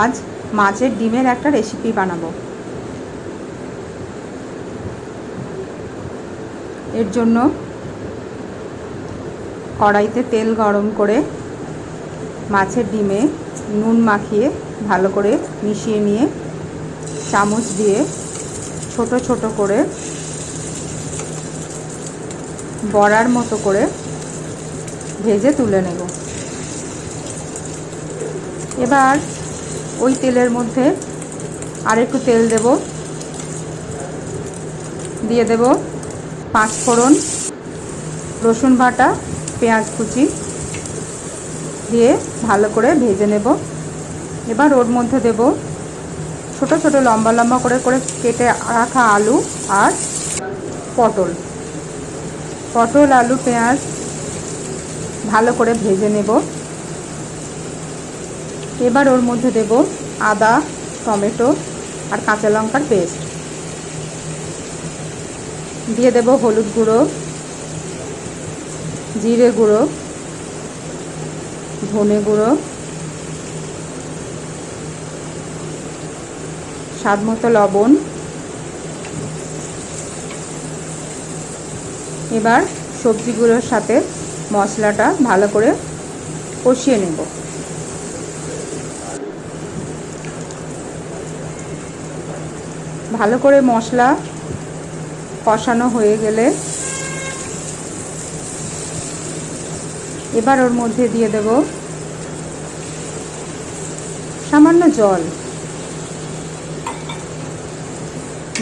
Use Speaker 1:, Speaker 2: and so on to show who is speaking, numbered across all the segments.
Speaker 1: আজ মাছের ডিমের একটা রেসিপি বানাবো। এর জন্য কড়াইতে তেল গরম করে মাছের ডিমে নুন মাখিয়ে ভালো করে মিশিয়ে নিয়ে চামচ দিয়ে ছোট ছোট করে বড়ার মতো করে ভেজে তুলে নেব। এবার ওই তেলের মধ্যে আর একটু তেল দেব। দিয়ে দেব পাঁচ ফোড়ন, রসুন বাটা, পেঁয়াজ কুচি দিয়ে ভালো করে ভেজে নেব। এবার ওর মধ্যে দেব ছোট ছোট লম্বা লম্বা করে করে কেটে রাখা আলু আর পটল। পটল, আলু, পেঁয়াজ ভালো করে ভেজে নেব। এবার ওর মধ্যে দেব আদা, টমেটো আর কাঁচা লঙ্কার পেস্ট। দিয়ে দেব হলুদ গুঁড়ো, জিরে গুঁড়ো, ধনে গুঁড়ো স্বাদ মতো লবণ। এবার সবজিগুলোর সাথে মশলাটা ভালো করে কষিয়ে নেব। ভালো করে মশলা কষানো হয়ে গেলে এবার ওর মধ্যে দিয়ে দেব সামান্য জল।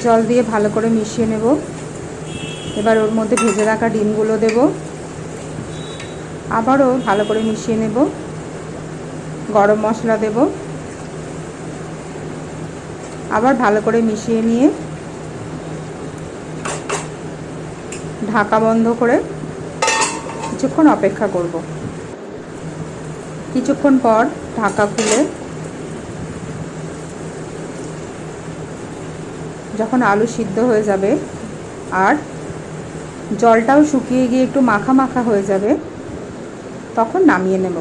Speaker 1: জল দিয়ে ভালো করে মিশিয়ে নেব। এবার ওর মধ্যে ভেজে রাখা ডিমগুলো দেব। আবারও ভালো করে মিশিয়ে নেব। গরম মশলা দেব। আবার ভালো করে মিশিয়ে নিয়ে ঢাকা বন্ধ করে কিছুক্ষণ অপেক্ষা করব। কিছুক্ষণ পর ঢাকা খুলে যখন আলু সিদ্ধ হয়ে যাবে আর জলটাও শুকিয়ে গিয়ে একটু মাখা মাখা হয়ে যাবে, তখন নামিয়ে নেব।